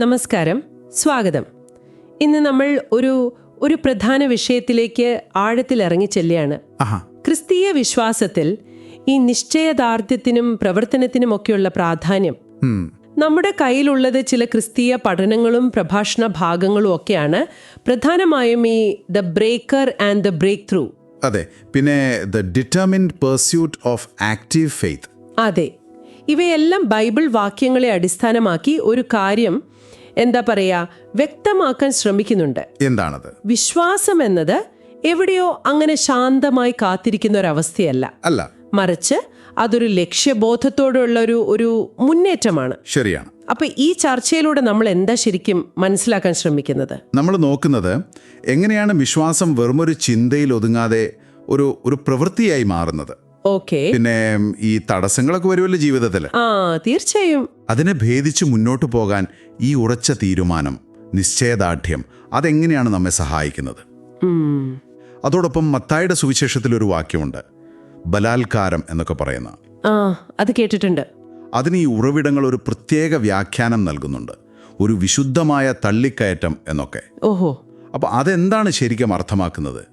നമസ്കാരം. സ്വാഗതം. ഇന്ന് നമ്മൾ ഒരു ഒരു പ്രധാന വിഷയത്തിലേക്ക് ആഴത്തിൽ ഇറങ്ങിച്ചെല്ലുകയാണ് ചെല്ലുകയാണ്. ക്രിസ്തീയ വിശ്വാസത്തിൽ ഈ നിശ്ചയദാർഢ്യത്തിനും പ്രവർത്തനത്തിനുമൊക്കെയുള്ള പ്രാധാന്യം നമ്മുടെ കയ്യിലുള്ളത് ചില ക്രിസ്തീയ പഠനങ്ങളും പ്രഭാഷണ ഭാഗങ്ങളും ഒക്കെയാണ്. പ്രധാനമായും ഈ the breaker and the breakthrough അതെ. പിന്നെ the determined pursuit of active faith. അതെ. ഇവയെല്ലാം ബൈബിൾ വാക്യങ്ങളെ അടിസ്ഥാനമാക്കി ഒരു കാര്യം എന്താ പറയാ വ്യക്തമാക്കാൻ ശ്രമിക്കുന്നുണ്ട്. എന്താണത്? വിശ്വാസം എന്നത് എവിടെയോ അങ്ങനെ ശാന്തമായി കാത്തിരിക്കുന്ന ഒരവസ്ഥയല്ല അല്ല. മറിച്ച് അതൊരു ലക്ഷ്യബോധത്തോടുള്ള ഒരു ഒരു മുന്നേറ്റമാണ്. ശരിയാണ്. അപ്പൊ ഈ ചർച്ചയിലൂടെ നമ്മൾ എന്താ ശരിക്കും മനസ്സിലാക്കാൻ ശ്രമിക്കുന്നത്? നമ്മൾ നോക്കുന്നത് എങ്ങനെയാണ് വിശ്വാസം വെറുമൊരു ചിന്തയിൽ ഒതുങ്ങാതെ ഒരു ഒരു പ്രവൃത്തിയായി മാറുന്നത്? ഓക്കെ. പിന്നെ ഈ തടസ്സങ്ങളൊക്കെ വരുമല്ലോ ജീവിതത്തിൽ ആ തീർച്ചയായും. അതിനെ ഭേദിച്ച് മുന്നോട്ട് പോകാൻ ഈ ഉറച്ച തീരുമാനം നിശ്ചയദാർഢ്യം അതെങ്ങനെയാണ് നമ്മെ സഹായിക്കുന്നത്? അതോടൊപ്പം മത്തായുടെ സുവിശേഷത്തിൽ ഒരു വാക്യമുണ്ട്. ബലാത്കാരം എന്നൊക്കെ പറയുന്ന. ആ അത് കേട്ടിട്ടുണ്ട്. അതിന് ഈ ഉറവിടങ്ങൾ ഒരു പ്രത്യേക വ്യാഖ്യാനം നൽകുന്നുണ്ട്. ഒരു വിശുദ്ധമായ തള്ളിക്കയറ്റം എന്നൊക്കെ. ഓഹോ. അപ്പോൾ അതെന്താണ് ശരിക്കും അർത്ഥമാക്കുന്നത്?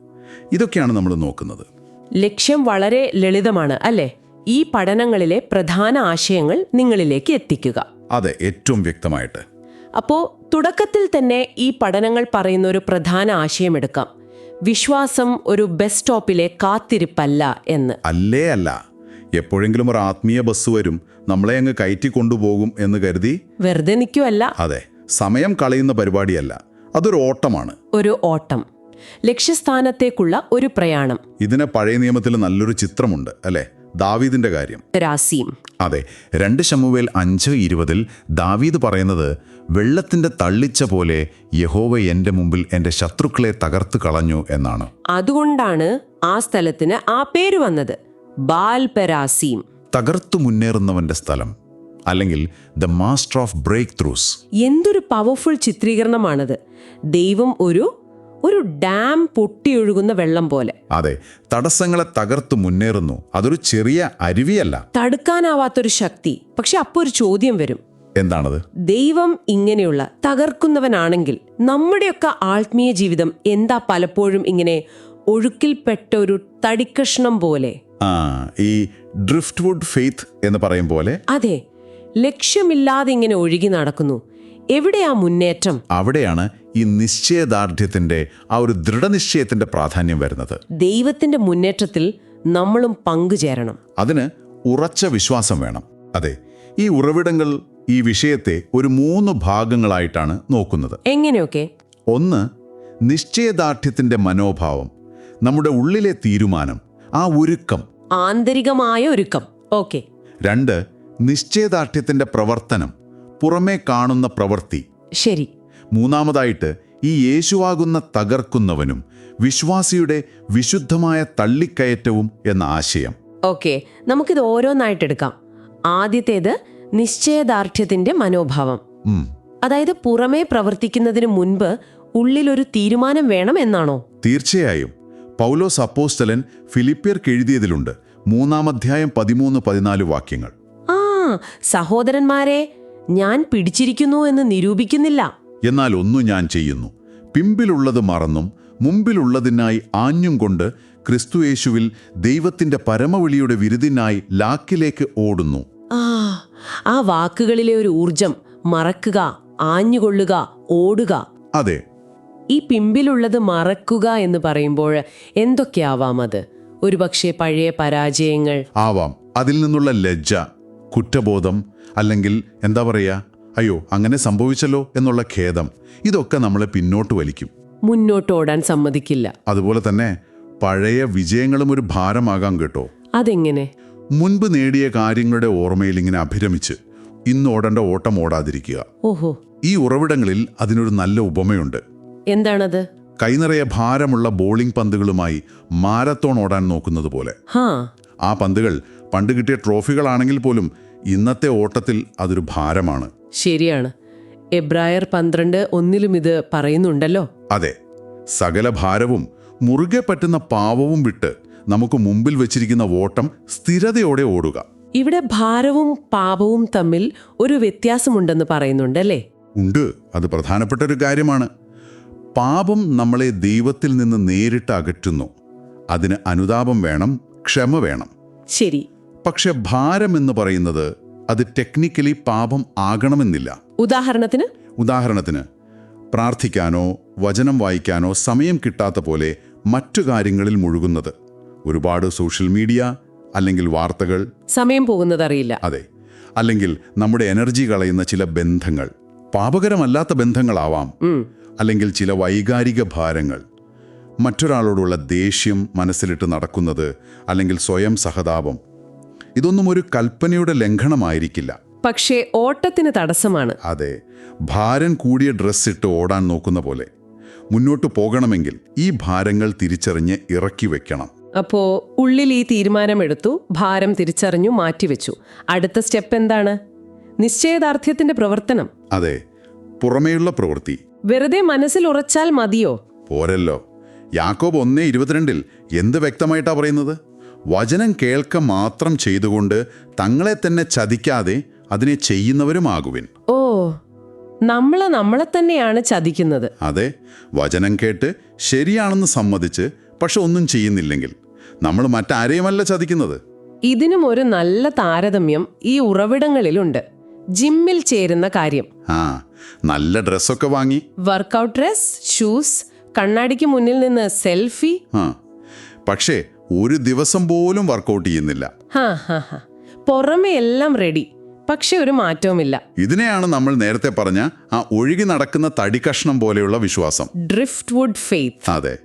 ഇതൊക്കെയാണ് നമ്മൾ നോക്കുന്നത്. ലക്ഷ്യം വളരെ ലളിതമാണ് അല്ലേ? ഈ പഠനങ്ങളിലെ പ്രധാന ആശയങ്ങൾ നിങ്ങളിലേക്ക് എത്തിക്കുക. അതെ ഏറ്റവും വ്യക്തമായിട്ട്. അപ്പോ തുടക്കത്തിൽ തന്നെ ഈ പഠനങ്ങൾ പറയുന്ന ഒരു പ്രധാന ആശയം എടുക്കാം. വിശ്വാസം ഒരു ബസ് സ്റ്റോപ്പിലെ കാത്തിരിപ്പല്ല എന്ന്. അല്ലേ അല്ല. എപ്പോഴെങ്കിലും ഒരു ആത്മീയ ബസ് വരും നമ്മളെ അങ്ങ് കയറ്റി കൊണ്ടുപോകും എന്ന് കരുതി? വെറുതെ നിൽക്കുമല്ല അതെ സമയം കളയുന്ന പരിപാടിയല്ല അതൊരു ഓട്ടമാണ്. ഒരു ഓട്ടം. ലക്ഷ്യസ്ഥാനത്തേക്കുള്ള ഒരു പ്രയാണം. ഇതിന് പഴയ നിയമത്തിൽ നല്ലൊരു ചിത്രമുണ്ട് അല്ലേ? ദാവീദിന്റെ കാര്യം. രാസീം. അതെ രണ്ട് ശമുവേൽ അഞ്ച് ഇരുപതിൽ ദാവീദ് പറയുന്നത് വെള്ളത്തിന്റെ തള്ളിച്ച പോലെ യഹോവ എന്റെ മുമ്പിൽ എന്റെ ശത്രുക്കളെ തകർത്ത് കളഞ്ഞു എന്നാണ്. അതുകൊണ്ടാണ് ആ സ്ഥലത്തിന് ആ പേര് വന്നത് ബാൽ പെരാസീം തകർത്തു മുന്നേറുന്നവന്റെ സ്ഥലം അല്ലെങ്കിൽ the master of breakthroughs എന്തൊരു പവർഫുൾ ചിത്രീകരണമാണത്. ദൈവം ഒരു ഒരു ഡാം പൊട്ടിയൊഴുകുന്ന വെള്ളം പോലെ. അതെ തടസ്സങ്ങളെ തകർത്ത് മുന്നേറുന്നു. അതൊരു ചെറിയ അരുവിയല്ല. തടുക്കാനാവാത്തൊരു ശക്തി. പക്ഷെ അപ്പോൾ ഒരു ചോദ്യം വരും. എന്താണത്? ദൈവം ഇങ്ങനെയുള്ള തകർക്കുന്നവനാണെങ്കിൽ നമ്മുടെയൊക്കെ ആത്മീയ ജീവിതം എന്താ പലപ്പോഴും ഇങ്ങനെ ഒഴുക്കിൽപ്പെട്ട ഒരു തടിക്കഷ്ണം പോലെ? ആ ഈ ഡ്രിഫ്റ്റ് വുഡ് ഫെയ്ത്ത് എന്ന് പറയും പോലെ? അതെ ലക്ഷ്യമില്ലാതെ ഇങ്ങനെ ഒഴുകി നടക്കുന്നു. എവിടെയാ മുന്നേറ്റം? അവിടെയാണ് ഈ നിശ്ചയദാർഢ്യത്തിന്റെ ആ ഒരു ദൃഢനിശ്ചയത്തിന്റെ പ്രാധാന്യം വരുന്നത്. ദൈവത്തിന്റെ മുന്നേറ്റത്തിൽ നമ്മളും പങ്കുചേരണം. അതിന് ഉറച്ച വിശ്വാസം വേണം. അതെ ഈ ഉറവിടങ്ങൾ ഈ വിഷയത്തെ ഒരു മൂന്ന് ഭാഗങ്ങളായിട്ടാണ് നോക്കുന്നത്. എങ്ങനെയൊക്കെ? ഒന്ന് നിശ്ചയദാർഢ്യത്തിന്റെ മനോഭാവം നമ്മുടെ ഉള്ളിലെ തീരുമാനം ആ ഒരുക്കം. ആന്തരികമായ ഒരുക്കം. ഓക്കെ. രണ്ട് നിശ്ചയദാർഢ്യത്തിന്റെ പ്രവർത്തനം. പുറമേ കാണുന്ന പ്രവൃത്തി. ശരി. മൂന്നാമതായിട്ട് ഈ യേശുവാകുന്ന തകർക്കുന്നവനും വിശ്വാസിയുടെ വിശുദ്ധമായ തള്ളിക്കയറ്റവും എന്ന ആശയം. ഓക്കെ നമുക്കിത് ഓരോന്നായിട്ട് എടുക്കാം. ആദ്യത്തേത് നിശ്ചയദാർഢ്യത്തിന്റെ മനോഭാവം. അതായത് പുറമേ പ്രവർത്തിക്കുന്നതിന് മുൻപ് ഉള്ളിലൊരു തീരുമാനം വേണം എന്നാണോ? തീർച്ചയായും. പൗലോസ് അപ്പോസ്തലൻ ഫിലിപ്പിയർക്ക് എഴുതിയതിലുണ്ട് മൂന്നാം അധ്യായം പതിമൂന്ന് പതിനാല് വാക്യങ്ങൾ. ആ സഹോദരന്മാരെ ഞാൻ പിടിച്ചിരിക്കുന്നു എന്ന് നിരൂപിക്കുന്നില്ല. എന്നാൽ ഒന്നു ഞാൻ ചെയ്യുന്നു. പിമ്പിലുള്ളത് മറന്നും മുമ്പിലുള്ളതിനായി ആഞ്ഞും കൊണ്ട് ക്രിസ്തുയേശുവിൽ ദൈവത്തിന്റെ പരമവിളിയുടെ വിരുദിനായി ലാക്കിലേക്ക് ഓടുന്നു. ആ ആ വാക്കുകളിലെ ഒരു ഊർജം മറക്കുക ആഞ്ഞുകൊള്ളുക ഓടുക. അതെ. ഈ പിമ്പിലുള്ളത് മറക്കുക എന്ന് പറയുമ്പോൾ എന്തൊക്കെയാവാം അത്? ഒരുപക്ഷെ പഴയ പരാജയങ്ങൾ. ആവാം. അതിൽ നിന്നുള്ള ലജ്ജ കുറ്റബോധം അല്ലെങ്കിൽ എന്താ പറയുക അയ്യോ അങ്ങനെ സംഭവിച്ചല്ലോ എന്നുള്ള ഖേദം. ഇതൊക്കെ നമ്മളെ പിന്നോട്ട് വലിക്കും. മുന്നോട്ട് ഓടാൻ സമ്മതിക്കില്ല. അതുപോലെ തന്നെ പഴയ വിജയങ്ങളും ഒരു ഭാരമാകാം കേട്ടോ. അതെങ്ങനെ? മുൻപ് നേടിയ കാര്യങ്ങളുടെ ഓർമ്മയിൽ ഇങ്ങനെ അഭിരമിച്ച് ഇന്ന് ഓടേണ്ട ഓട്ടം ഓടാതിരിക്കുക. ഓഹോ. ഈ ഉറവിടങ്ങളിൽ അതിനൊരു നല്ല ഉപമയുണ്ട്. എന്താണത്? കൈനിറയെ ഭാരമുള്ള ബോളിംഗ് പന്തുകളുമായി മാരത്തോൺ ഓടാൻ നോക്കുന്നത് പോലെ ആ പന്തുകൾ പണ്ട് കിട്ടിയ ട്രോഫികളാണെങ്കിൽ പോലും ഇന്നത്തെ ഓട്ടത്തിൽ അതൊരു ഭാരമാണ്. ശരിയാണ്. എബ്രായർ പന്ത്രണ്ട് ഒന്നിലും ഇത് പറയുന്നുണ്ടല്ലോ. അതെ. സകല ഭാരവും മുറുകെ പറ്റുന്ന പാവവും വിട്ട് നമുക്ക് മുമ്പിൽ വെച്ചിരിക്കുന്ന ഓട്ടം സ്ഥിരതയോടെ ഓടുക. ഇവിടെ ഭാരവും പാപവും തമ്മിൽ ഒരു വ്യത്യാസമുണ്ടെന്ന് പറയുന്നുണ്ടല്ലേ? ഉണ്ട്. അത് പ്രധാനപ്പെട്ട ഒരു കാര്യമാണ്. പാപം നമ്മളെ ദൈവത്തിൽ നിന്ന് നേരിട്ട് അകറ്റുന്നു. അതിന് അനുതാപം വേണം ക്ഷമ വേണം. ശരി. പക്ഷെ ഭാരം എന്ന് പറയുന്നത് അത് ടെക്നിക്കലി പാപം ആകണമെന്നില്ല. ഉദാഹരണത്തിന്? ഉദാഹരണത്തിന് പ്രാർത്ഥിക്കാനോ വചനം വായിക്കാനോ സമയം കിട്ടാത്ത പോലെ മറ്റു കാര്യങ്ങളിൽ മുഴുകുന്നത്. ഒരുപാട് സോഷ്യൽ മീഡിയ അല്ലെങ്കിൽ വാർത്തകൾ. സമയം പോകുന്നത് അറിയില്ല. അതെ. അല്ലെങ്കിൽ നമ്മുടെ എനർജി കളയുന്ന ചില ബന്ധങ്ങൾ. പാപകരമല്ലാത്ത ബന്ധങ്ങളാവാം. അല്ലെങ്കിൽ ചില വൈകാരിക ഭാരങ്ങൾ. മറ്റൊരാളോടുള്ള ദേഷ്യം മനസ്സിലിട്ട് നടക്കുന്നത് അല്ലെങ്കിൽ സ്വയം സഹതാപം ഇതൊന്നും ഒരു കൽപ്പനയുടെ ലംഘനമായിരിക്കില്ല. പക്ഷേ ഓട്ടത്തിന് തടസ്സമാണ്. അതെ ഭാരൻ കൂടിയ ഡ്രസ് ഇട്ട് ഓടാൻ നോക്കുന്ന പോലെ. മുന്നോട്ട് പോകണമെങ്കിൽ ഈ ഭാരങ്ങൾ തിരിച്ചറിഞ്ഞ് ഇറക്കി വെക്കണം. അപ്പോ ഉള്ളിൽ ഈ തീരുമാനമെടുത്തു ഭാരം തിരിച്ചറിഞ്ഞു മാറ്റിവെച്ചു. അടുത്ത സ്റ്റെപ്പ് എന്താണ്? നിശ്ചയദാർഢ്യത്തിന്റെ പ്രവർത്തനം. അതെ പുറമേയുള്ള പ്രവൃത്തി. വെറുതെ മനസ്സിൽ ഉറച്ചാൽ മതിയോ? പോരല്ലോ. യാക്കോബ് ഒന്നേ ഇരുപത്തിരണ്ടിൽ എന്ത് വ്യക്തമായിട്ടാ പറയുന്നത്? വചനം കേൾക്ക മാത്രം ചെയ്തുകൊണ്ട് തങ്ങളെ തന്നെ ചതിക്കാതെ അതിനെ ചെയ്യുന്നവരുമാകുവിൻ. ഓ നമ്മളെ നമ്മളെ തന്നെയാണ് ചതിക്കുന്നത്. അതെ വചനം കേട്ട് ശരിയാണെന്ന് സമ്മതിച്ച് പക്ഷെ ഒന്നും ചെയ്യുന്നില്ലെങ്കിൽ. നമ്മൾ മറ്റാരെയുമല്ല ചതിക്കുന്നത്? ഇതിനും ഒരു നല്ല താരതമ്യം ഈ ഉറവിടങ്ങളിലുണ്ട്. ജിമ്മിൽ ചേരുന്ന കാര്യം. ആ നല്ല ഡ്രസ്സൊക്കെ വാങ്ങി. വർക്കൗട്ട് ഡ്രസ് ഷൂസ് കണ്ണാടിക്ക് മുന്നിൽ നിന്ന് സെൽഫി. ആ പക്ഷേ ഒരു ദിവസം പോലും വർക്കൗട്ട് ചെയ്യുന്നില്ല. പുറമെ എല്ലാം റെഡി പക്ഷെ ഒരു മാറ്റവുമില്ല. ഇതിനെയാണ് നമ്മൾ നേരത്തെ പറഞ്ഞ ആ ഒഴുകി നടക്കുന്ന തടി കഷ്ണം പോലെയുള്ള വിശ്വാസം. ഡ്രിഫ്റ്റ് വുഡ് ഫെയ്ത്ത് അതെ.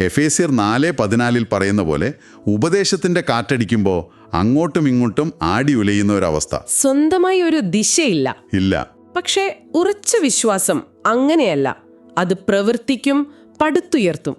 എഫ് എ സിർ നാല് പതിനാലിൽ പറയുന്ന പോലെ ഉപദേശത്തിന്റെ കാറ്റടിക്കുമ്പോൾ അങ്ങോട്ടും ഇങ്ങോട്ടും ആടി ഉലയുന്ന ഒരവസ്ഥ. സ്വന്തമായി ഒരു ദിശയില്ല. ഇല്ല. പക്ഷേ ഉറച്ച വിശ്വാസം അങ്ങനെയല്ല. അത് പ്രവർത്തിക്കും പടുത്തുയർത്തും.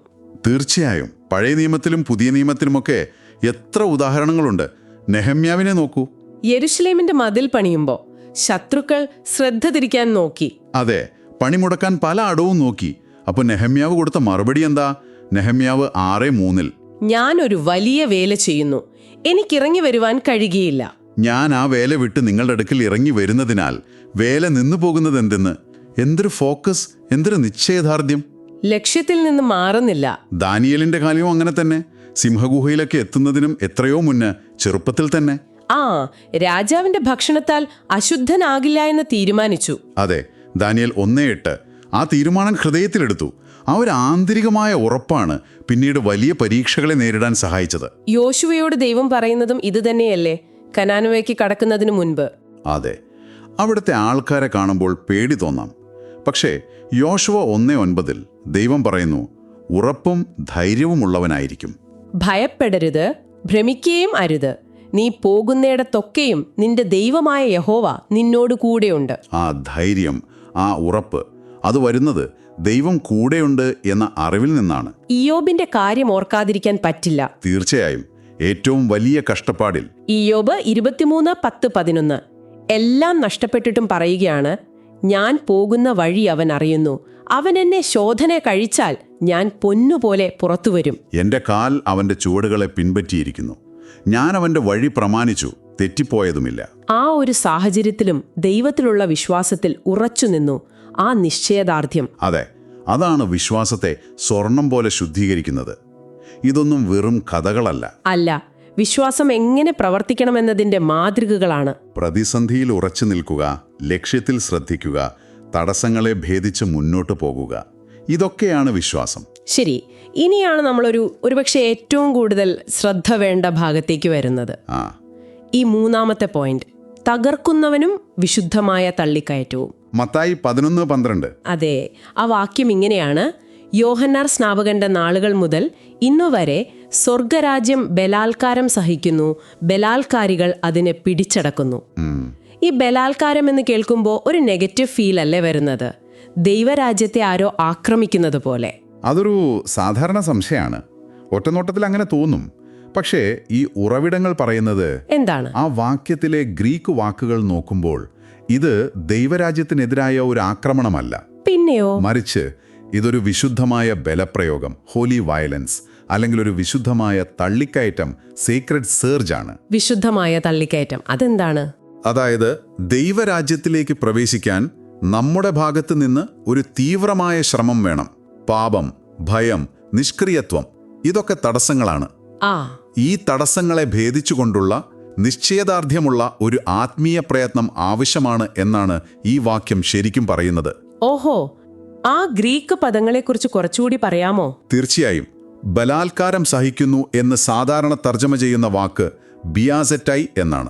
തീർച്ചയായും. പഴയ നിയമത്തിലും പുതിയ നിയമത്തിലുമൊക്കെ എത്ര ഉദാഹരണങ്ങളുണ്ട്. നെഹമ്യാവിനെ നോക്കൂ. യെരുഷലേമിന്റെ മതിൽ പണിയുമ്പോൾ ശത്രുക്കൾ ശ്രദ്ധ തിരിക്കാൻ നോക്കി. അതെ പണിമുടക്കാൻ പല അടവും നോക്കി. അപ്പൊ നെഹമ്യാവ് കൊടുത്ത മറുപടി എന്താ? നെഹമ്യാവ് ആറ് മൂന്നിൽ. ഞാൻ ഒരു വലിയ വേല ചെയ്യുന്നു. എനിക്കിറങ്ങി വരുവാൻ കഴിയുകയില്ല. ഞാൻ ആ വേല വിട്ട് നിങ്ങളുടെ അടുക്കൽ ഇറങ്ങി വരുന്നതിനാൽ വേല നിന്നു പോകുന്നത് എന്തെന്ന്? എന്തൊരു ഫോക്കസ് എന്തൊരു നിശ്ചയദാർഢ്യം. ലക്ഷ്യത്തിൽ നിന്ന് മാറുന്നില്ല. ദാനിയലിന്റെ കാര്യവും അങ്ങനെ തന്നെ. സിംഹഗുഹയിലൊക്കെ എത്തുന്നതിനും എത്രയോ മുന്ന് ചെറുപ്പത്തിൽ തന്നെ. ആ രാജാവിന്റെ ഭക്ഷണത്താൽ അശുദ്ധനാകില്ല എന്ന് തീരുമാനിച്ചു. അതെ ദാനിയൽ ഒന്നേ എട്ട്. ആ തീരുമാനം ഹൃദയത്തിലെടുത്തു. ആ ഒരു ആന്തരികമായ ഉറപ്പാണ് പിന്നീട് വലിയ പരീക്ഷകളെ നേരിടാൻ സഹായിച്ചത്. യോശുവയോട് ദൈവം പറയുന്നതും ഇതുതന്നെയല്ലേ കനാനുവയ്ക്ക് കടക്കുന്നതിന് മുൻപ്. അതെ അവിടുത്തെ ആൾക്കാരെ കാണുമ്പോൾ പേടി തോന്നാം. പക്ഷേ യോശുവ ഒന്നേ ഒൻപതിൽ ദൈവം പറയുന്നു ഉറപ്പും ധൈര്യവുമുള്ളവനായിരിക്കും. ഭയപ്പെടരുത് ഭ്രമിക്കുകയും അരുത്. നീ പോകുന്നിടത്തൊക്കെയും നിന്റെ ദൈവമായ യഹോവ നിന്നോട് കൂടെയുണ്ട്. ആ ധൈര്യം ആ ഉറപ്പ് അത് വരുന്നത് ദൈവം കൂടെയുണ്ട് എന്ന അറിവിൽ നിന്നാണ്. ഇയോബിന്റെ കാര്യം ഓർക്കാതിരിക്കാൻ പറ്റില്ല. തീർച്ചയായും ഏറ്റവും വലിയ കഷ്ടപ്പാടിൽ. ഇയോബ് ഇരുപത്തിമൂന്ന് പത്ത് പതിനൊന്ന്. എല്ലാം നഷ്ടപ്പെട്ടിട്ടും പറയുകയാണ് ഞാൻ പോകുന്ന വഴി അവൻ അറിയുന്നു. അവൻ എന്നെ ശോധന കഴിച്ചാൽ ഞാൻ പൊന്നുപോലെ പുറത്തു വരും എന്റെ കാൽ അവന്റെ ചുവടുകളെ പിൻപറ്റിയിരിക്കുന്നു. ഞാൻ അവന്റെ വഴി പ്രമാണിച്ചു തെറ്റിപ്പോയതുമില്ല. ആ ഒരു സാഹചര്യത്തിലും ദൈവത്തിലുള്ള വിശ്വാസത്തിൽ ഉറച്ചു നിന്നു ആ നിശ്ചയദാർഢ്യം. അതെ അതാണ് വിശ്വാസത്തെ സ്വർണം പോലെ ശുദ്ധീകരിക്കുന്നത്. ഇതൊന്നും വെറും കഥകളല്ല. അല്ല വിശ്വാസം എങ്ങനെ പ്രവർത്തിക്കണമെന്നതിന്റെ മാതൃകകളാണ്. പ്രതിസന്ധിയിൽ ഉറച്ചു നിൽക്കുക ലക്ഷ്യത്തിൽ ശ്രദ്ധിക്കുക തടസ്സങ്ങളെ ഭേദിച്ച് മുന്നോട്ട് പോകുക. ഇതൊക്കെയാണ് വിശ്വാസം. ശരി. ഇനിയാണ് നമ്മളൊരു ഒരുപക്ഷെ ഏറ്റവും കൂടുതൽ ശ്രദ്ധ വേണ്ട ഭാഗത്തേക്ക് വരുന്നത്. ആ. ഈ മൂന്നാമത്തെ പോയിന്റ് തകർക്കുന്നവനും വിശുദ്ധമായ തള്ളിക്കയറ്റവും. മത്തായി പതിനൊന്ന് പന്ത്രണ്ട്. അതെ. ആ വാക്യം ഇങ്ങനെയാണ്. യോഹന്നാർ സ്നാപകന്റെ നാളുകൾ മുതൽ ഇന്നുവരെ സ്വർഗരാജ്യം ബലാൽക്കാരം സഹിക്കുന്നു. ബലാൽക്കാരികൾ അതിനെ പിടിച്ചടക്കുന്നു. ഈ ബലാത്കാരം എന്ന് കേൾക്കുമ്പോൾ ഒരു നെഗറ്റീവ് ഫീൽ അല്ലേ വരുന്നത്? ദൈവരാജ്യത്തെ ആരോ ആക്രമിക്കുന്നത് പോലെ. അതൊരു സാധാരണ സംശയമാണ് ഒറ്റനോട്ടത്തിൽ അങ്ങനെ തോന്നും. പക്ഷേ ഈ ഉറവിടങ്ങൾ പറയുന്നത് എന്താണ്? ആ വാക്യത്തിലെ ഗ്രീക്ക് വാക്കുകൾ നോക്കുമ്പോൾ ഇത് ദൈവരാജ്യത്തിനെതിരായ ഒരു ആക്രമണമല്ല. പിന്നെയോ? മറിച്ച് ഇതൊരു വിശുദ്ധമായ ബലപ്രയോഗം ഹോലി വയലൻസ് അല്ലെങ്കിൽ ഒരു വിശുദ്ധമായ തള്ളിക്കയറ്റം സീക്രട്ട് സേർജ് ആണ്. വിശുദ്ധമായ തള്ളിക്കയറ്റം. അതെന്താണ്? അതായത് ദൈവരാജ്യത്തിലേക്ക് പ്രവേശിക്കാൻ നമ്മുടെ ഭാഗത്ത് നിന്ന് ഒരു തീവ്രമായ ശ്രമം വേണം. പാപം ഭയം നിഷ്ക്രിയത്വം ഇതൊക്കെ തടസ്സങ്ങളാണ്. ഈ തടസ്സങ്ങളെ ഭേദിച്ചുകൊണ്ടുള്ള നിശ്ചയദാർഢ്യമുള്ള ഒരു ആത്മീയ പ്രയത്നം ആവശ്യമാണ് എന്നാണ് ഈ വാക്യം ശരിക്കും പറയുന്നത്. ഓഹോ. ആ ഗ്രീക്ക് പദങ്ങളെക്കുറിച്ച് കുറച്ചുകൂടി പറയാമോ? തീർച്ചയായും. ബലാത്കാരം സഹിക്കുന്നു എന്ന് സാധാരണ തർജമ ചെയ്യുന്ന വാക്ക് ബിയാസെറ്റൈ എന്നാണ്.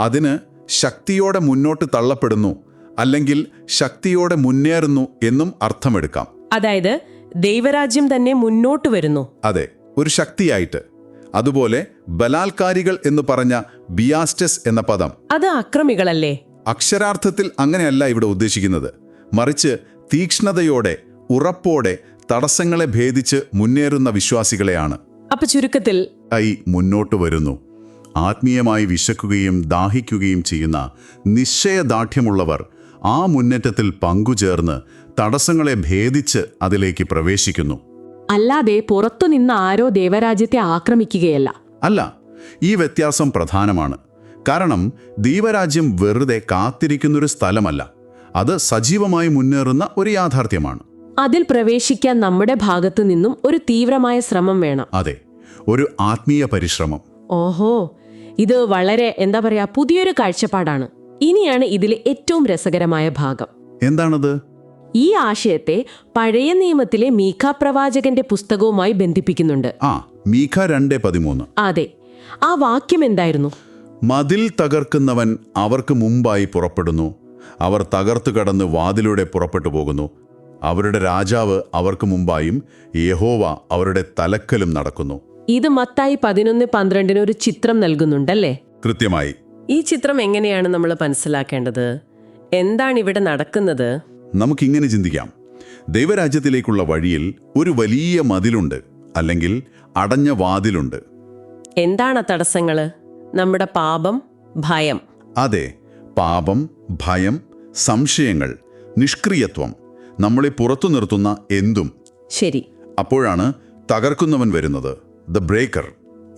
അതിന് ശക്തിയോടെ മുന്നോട്ട് തള്ളപ്പെടുന്നു അല്ലെങ്കിൽ ശക്തിയോടെ മുന്നേറുന്നു എന്നും അർത്ഥമെടുക്കാം. അതായത് ദൈവരാജ്യം തന്നെ മുന്നോട്ട് വരുന്നു. അതെ ഒരു ശക്തിയായിട്ട്. അതുപോലെ ബലാത്കാരികൾ എന്ന് പറഞ്ഞ ബിയാസ്റ്റസ് എന്ന പദം. അത് അക്രമികളല്ലേ? അക്ഷരാർത്ഥത്തിൽ അങ്ങനെയല്ല ഇവിടെ ഉദ്ദേശിക്കുന്നത്. മറിച്ച് തീക്ഷ്ണതയോടെ ഉറപ്പോടെ തടസ്സങ്ങളെ ഭേദിച്ച് മുന്നേറുന്ന വിശ്വാസികളെയാണ്. അപ്പൊ ചുരുക്കത്തിൽ ഐ മുന്നോട്ട് വരുന്നു. ആത്മീയമായി വിശക്കുകയും ദാഹിക്കുകയും ചെയ്യുന്ന നിശ്ചയദാർഢ്യമുള്ളവർ ആ മുന്നേറ്റത്തിൽ പങ്കുചേർന്ന് തടസ്സങ്ങളെ ഭേദിച്ച് അതിലേക്ക് പ്രവേശിക്കുന്നു. അല്ലാതെ പുറത്തുനിന്ന് ആരോ ദേവരാജ്യത്തെ ആക്രമിക്കുകയല്ല. അല്ല ഈ വ്യത്യാസം പ്രധാനമാണ്. കാരണം ദൈവരാജ്യം വെറുതെ കാത്തിരിക്കുന്നൊരു സ്ഥലമല്ല. അത് സജീവമായി മുന്നേറുന്ന ഒരു യാഥാർത്ഥ്യമാണ്. അതിൽ പ്രവേശിക്കാൻ നമ്മുടെ ഭാഗത്തു നിന്നും ഒരു തീവ്രമായ ശ്രമം വേണം. അതെ ഒരു ആത്മീയ പരിശ്രമം. ഓഹോ ഇത് വളരെ എന്താ പറയാ പുതിയൊരു കാഴ്ചപ്പാടാണ്. ഇനിയാണ് ഇതിലെ ഏറ്റവും രസകരമായ ഭാഗം. എന്താണത്? ഈ ആശയത്തെ പഴയ നിയമത്തിലെ മീഖ പ്രവാചകന്റെ പുസ്തകവുമായി ബന്ധിപ്പിക്കുന്നുണ്ട്. ആ മീഖ രണ്ട് പതിമൂന്ന്. അതെ. ആ വാക്യം എന്തായിരുന്നു? മതിൽ തകർക്കുന്നവൻ അവർക്ക് മുമ്പായി പുറപ്പെടുന്നു. അവർ തകർത്തു കടന്ന് വാതിലൂടെ പുറപ്പെട്ടു പോകുന്നു. അവരുടെ രാജാവ് അവർക്ക് മുമ്പായും യഹോവ അവരുടെ തലക്കലും നടക്കുന്നു. ഇത് മത്തായി പതിനൊന്ന് പന്ത്രണ്ടിന് ഒരു ചിത്രം നൽകുന്നുണ്ടല്ലേ? കൃത്യമായി. ഈ ചിത്രം എങ്ങനെയാണ് നമ്മൾ മനസ്സിലാക്കേണ്ടത്? എന്താണ് ഇവിടെ നടക്കുന്നത്? നമുക്ക് ഇങ്ങനെ ചിന്തിക്കാം. ദൈവരാജ്യത്തിലേക്കുള്ള വഴിയിൽ ഒരു വലിയ മതിലുണ്ട് അല്ലെങ്കിൽ അടഞ്ഞ വാതിലുണ്ട്. എന്താണ് ആ തടസ്സങ്ങൾ നമ്മുടെ പാപം ഭയം. അതെ പാപം ഭയം സംശയങ്ങൾ നിഷ്ക്രിയത്വം നമ്മളെ പുറത്തു നിർത്തുന്ന എന്തും. ശരി. അപ്പോഴാണ് തകർക്കുന്നവൻ വരുന്നത്. ദ ബ്രേക്കർ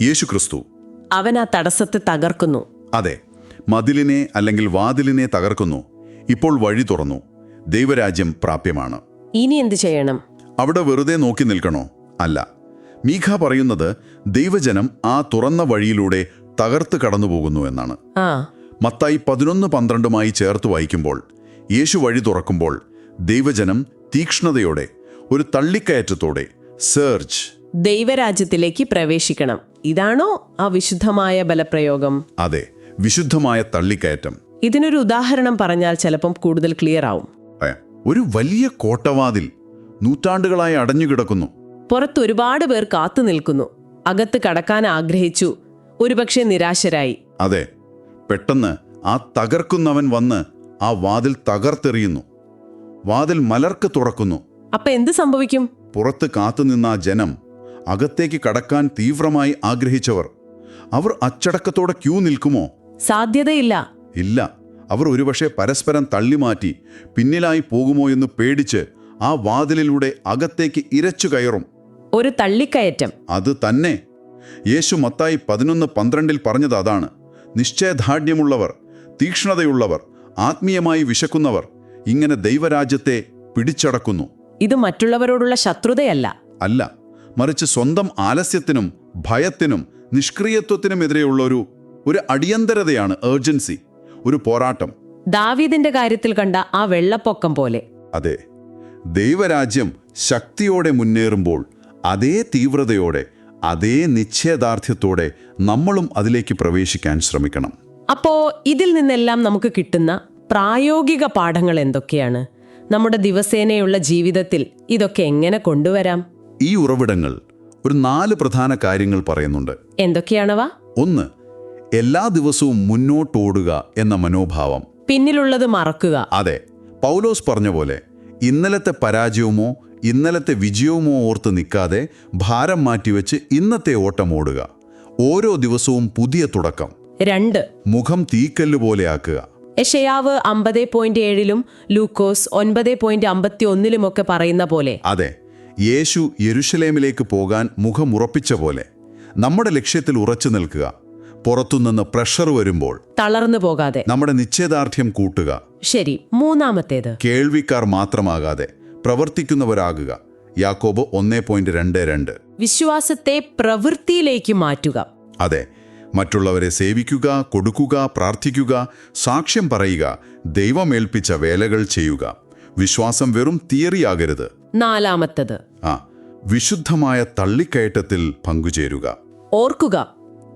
യേശു ക്രിസ്തു അവൻ ആ തടസ്സത്തെ തകർക്കുന്നു. അതെ മതിലിനെ അല്ലെങ്കിൽ വാതിലിനെ തകർക്കുന്നു. ഇപ്പോൾ വഴി തുറന്നു. ദൈവരാജ്യം പ്രാപ്യമാണ്. ഇനി എന്ത് ചെയ്യണം? അവിടെ വെറുതെ നോക്കി നിൽക്കണോ? അല്ല. മീഖ പറയുന്നത് ദൈവജനം ആ തുറന്ന വഴിയിലൂടെ തകർത്ത് കടന്നുപോകുന്നു എന്നാണ്. മത്തായി പതിനൊന്ന് പന്ത്രണ്ടുമായി ചേർത്ത് വായിക്കുമ്പോൾ യേശു വഴി തുറക്കുമ്പോൾ ദൈവജനം തീക്ഷ്ണതയോടെ ഒരു തള്ളിക്കയറ്റത്തോടെ സേർച്ച് ദൈവരാജ്യത്തിലേക്ക് പ്രവേശിക്കണം. ഇതാണോ ആ വിശുദ്ധമായ ബലപ്രയോഗം? അതെ വിശുദ്ധമായ തള്ളിക്കയറ്റം. ഇതിനൊരു ഉദാഹരണം പറഞ്ഞാൽ ചിലപ്പം കൂടുതൽ ക്ലിയർ ആവും. ഒരു വലിയ കോട്ടവാതിൽ നൂറ്റാണ്ടുകളായി അടഞ്ഞുകിടക്കുന്നു പുറത്ത് ഒരുപാട് പേർ കാത്തു നിൽക്കുന്നു. അകത്ത് കടക്കാൻ ആഗ്രഹിച്ചു. ഒരുപക്ഷെ നിരാശരായി. അതെ പെട്ടെന്ന് ആ തകർക്കുന്നവൻ വന്ന് ആ വാതിൽ തകർത്തെറിയുന്നു. വാതിൽ മലർക്ക് തുറക്കുന്നു. അപ്പൊ എന്ത് സംഭവിക്കും? പുറത്ത് കാത്തുനിന്ന ആ ജനം അകത്തേക്ക് കടക്കാൻ തീവ്രമായി ആഗ്രഹിച്ചവർ. അവർ അച്ചടക്കത്തോടെ ക്യൂ നിൽക്കുമോ? സാധ്യതയില്ല. ഇല്ല. അവർ ഒരുപക്ഷെ പരസ്പരം തള്ളിമാറ്റി പിന്നിലായി പോകുമോ എന്ന് പേടിച്ച് ആ വാതിലിലൂടെ അകത്തേക്ക് ഇരച്ചു കയറും. ഒരു തള്ളിക്കയറ്റം. അത് തന്നെ. യേശു മത്തായി പതിനൊന്ന് പന്ത്രണ്ടിൽ പറഞ്ഞത് അതാണ്. നിശ്ചയദാർഢ്യമുള്ളവർ തീക്ഷ്ണതയുള്ളവർ ആത്മീയമായി വിശക്കുന്നവർ ഇങ്ങനെ ദൈവരാജ്യത്തെ പിടിച്ചടക്കുന്നു. ഇത് മറ്റുള്ളവരോടുള്ള ശത്രുതയല്ല. അല്ല. മറിച്ച് സ്വന്തം ആലസ്യത്തിനും ഭയത്തിനും നിഷ്ക്രിയത്വത്തിനുമെതിരെയുള്ള ഒരു ഒരു അടിയന്തരതയാണ് ഏർജൻസി ഒരു പോരാട്ടം. ദാവീദിന്റെ കാര്യത്തിൽ കണ്ട ആ വെള്ളപ്പൊക്കം പോലെ. അതെ ദൈവരാജ്യം ശക്തിയോടെ മുന്നേറുമ്പോൾ അതേ തീവ്രതയോടെ അതേ നിശ്ചയദാർഢ്യത്തോടെ നമ്മളും അതിലേക്ക് പ്രവേശിക്കാൻ ശ്രമിക്കണം. അപ്പോ ഇതിൽ നിന്നെല്ലാം നമുക്ക് കിട്ടുന്ന പ്രായോഗിക പാഠങ്ങൾ എന്തൊക്കെയാണ്? നമ്മുടെ ദിവസേനയുള്ള ജീവിതത്തിൽ ഇതൊക്കെ എങ്ങനെ കൊണ്ടുവരാം? ഈ ഉറവിടങ്ങൾ ഒരു നാല് പ്രധാന കാര്യങ്ങൾ പറയുന്നുണ്ട്. എന്തൊക്കെയാണവ? ഒന്ന് എല്ലാ ദിവസവും മുന്നോട്ടോടുക എന്ന മനോഭാവം. പിന്നിലുള്ളത് മറക്കുക. അതെ പൗലോസ് പറഞ്ഞ പോലെ ഇന്നലത്തെ പരാജയമോ ഇന്നലത്തെ വിജയവുമോ ഓർത്ത് നിൽക്കാതെ ഭാരം മാറ്റിവെച്ച് ഇന്നത്തെ ഓട്ടം ഓടുക. ഓരോ ദിവസവും പുതിയ തുടക്കം. രണ്ട്. മുഖം തീക്കല്ല് പോലെയാക്കുക യഷയാവ് അമ്പത് പോയിന്റ് ഏഴിലും ലൂക്കോസ് ഒൻപത് പോയിന്റ് അമ്പത്തി ഒന്നിലുമൊക്കെ പറയുന്ന പോലെ. അതെ യേശു യെരുഷലേമിലേക്ക് പോകാൻ മുഖമുറപ്പിച്ച പോലെ നമ്മുടെ ലക്ഷ്യത്തിൽ ഉറച്ചു നിൽക്കുക. പുറത്തുനിന്ന് പ്രഷർ വരുമ്പോൾ തളർന്നു പോകാതെ. നമ്മുടെ നിശ്ചയദാർഢ്യം കൂട്ടുക. ശരി മൂന്നാമത്തേത്. കേൾവിക്കാർ മാത്രമാകാതെ പ്രവർത്തിക്കുന്നവരാകുക. യാക്കോബ് ഒന്നേ പോയിന്റ് രണ്ട് രണ്ട്. വിശ്വാസത്തെ പ്രവൃത്തിയിലേക്ക് മാറ്റുക. അതെ മറ്റുള്ളവരെ സേവിക്കുക കൊടുക്കുക പ്രാർത്ഥിക്കുക സാക്ഷ്യം പറയുക ദൈവമേൽപ്പിച്ച വേലകൾ ചെയ്യുക. വിശ്വാസം വെറും തിയറിയാകരുത് നാലാമത്തത്. ആ വിശുദ്ധമായ തള്ളിക്കയറ്റത്തിൽ പങ്കുചേരുക. ഓർക്കുക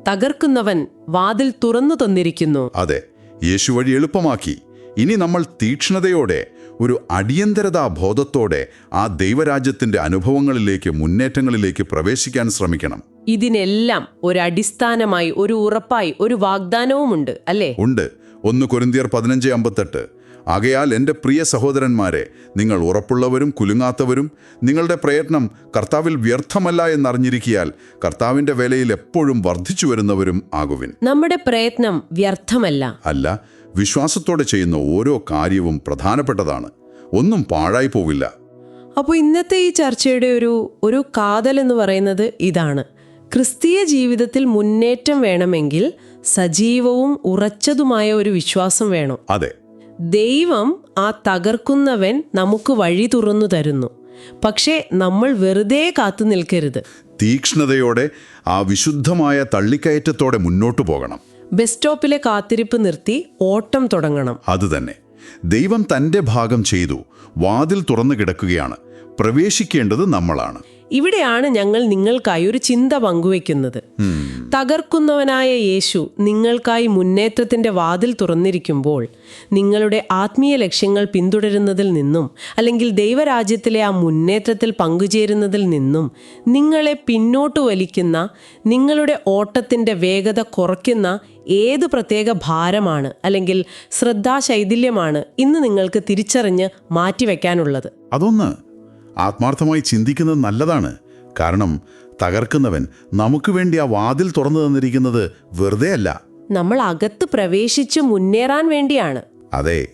തകർക്കുന്നവൻ വാതിൽ തുറന്നു തന്നിരിക്കുന്നു. അതെ യേശു വഴി എളുപ്പമാക്കി. ഇനി നമ്മൾ തീക്ഷ്ണതയോടെ ഒരു അടിയന്തരതാ ബോധത്തോടെ ആ ദൈവരാജ്യത്തിന്റെ അനുഭവങ്ങളിലേക്ക് മുന്നേറ്റങ്ങളിലേക്ക് പ്രവേശിക്കാൻ ശ്രമിക്കണം. ഇതിനെല്ലാം ഒരു അടിസ്ഥാനമായി ഒരു ഉറപ്പായി ഒരു വാഗ്ദാനവുമുണ്ട് അല്ലേ? ഉണ്ട്. ഒന്ന് കൊരിന്തിയർ പതിനഞ്ച് അമ്പത്തെട്ട്. ആകയാൽ എന്റെ പ്രിയ സഹോദരന്മാരെ നിങ്ങൾ ഉറപ്പുള്ളവരും കുലുങ്ങാത്തവരും നിങ്ങളുടെ പ്രയത്നം കർത്താവിൽ വ്യർത്ഥമല്ല എന്നറിഞ്ഞിരിക്കിയാൽ കർത്താവിന്റെ വേലയിൽ എപ്പോഴും വർദ്ധിച്ചു വരുന്നവരും ആകുവിൻ. നമ്മുടെ പ്രയത്നം വ്യർത്ഥമല്ല. അല്ല വിശ്വാസത്തോടെ ചെയ്യുന്ന ഓരോ കാര്യവും പ്രധാനപ്പെട്ടതാണ്. ഒന്നും പാഴായി പോവില്ല. അപ്പോൾ ഇന്നത്തെ ഈ ചർച്ചയുടെ ഒരു ഒരു കാതൽ എന്ന് പറയുന്നത് ഇതാണ്. ക്രിസ്തീയ ജീവിതത്തിൽ മുന്നേറ്റം വേണമെങ്കിൽ സജീവവും ഉറച്ചതുമായ ഒരു വിശ്വാസം വേണം. അതെ ദൈവം ആ തകർക്കുന്നവൻ നമുക്ക് വഴി തുറന്നു തരുന്നു. പക്ഷേ നമ്മൾ വെറുതെ കാത്തു നിൽക്കരുത്. തീക്ഷ്ണതയോടെ ആ വിശുദ്ധമായ തള്ളിക്കയറ്റത്തോടെ മുന്നോട്ടു പോകണം. ബസ് സ്റ്റോപ്പിലെ കാത്തിരിപ്പ് നിർത്തി ഓട്ടം തുടങ്ങണം. അതുതന്നെ ദൈവം തന്റെ ഭാഗം ചെയ്തു. വാതിൽ തുറന്നു കിടക്കുകയാണ്. പ്രവേശിക്കേണ്ടത് നമ്മളാണ്. ഇവിടെയാണ് ഞങ്ങൾ നിങ്ങൾക്കായി ഒരു ചിന്ത പങ്കുവെക്കുന്നത് തകർക്കുന്നവനായ യേശു നിങ്ങൾക്കായി മുന്നേറ്റത്തിന്റെ വാതിൽ തുറന്നിരിക്കുമ്പോൾ നിങ്ങളുടെ ആത്മീയ ലക്ഷ്യങ്ങൾ പിന്തുടരുന്നതിൽ നിന്നും അല്ലെങ്കിൽ ദൈവരാജ്യത്തിലെ ആ മുന്നേറ്റത്തിൽ പങ്കുചേരുന്നതിൽ നിന്നും നിങ്ങളെ പിന്നോട്ട് വലിക്കുന്ന നിങ്ങളുടെ ഓട്ടത്തിന്റെ വേഗത കുറയ്ക്കുന്ന ഏത് പ്രത്യേക ഭാരമാണ് അല്ലെങ്കിൽ ശ്രദ്ധാശൈഥില്യമാണ് ഇന്ന് നിങ്ങൾക്ക് തിരിച്ചറിഞ്ഞ് മാറ്റിവെക്കാനുള്ളത്. അതൊന്ന് ആത്മാർത്ഥമായി ചിന്തിക്കുന്നത് നല്ലതാണ്. കാരണം തകർക്കുന്നവൻ നമുക്ക് വേണ്ടി ആ വാതിൽ തുറന്നു തന്നിരിക്കുന്നത് വെറുതെ അല്ല നമ്മൾ അകത്ത് പ്രവേശിച്ച് മുന്നേറാൻ വേണ്ടിയാണ്. അതെ.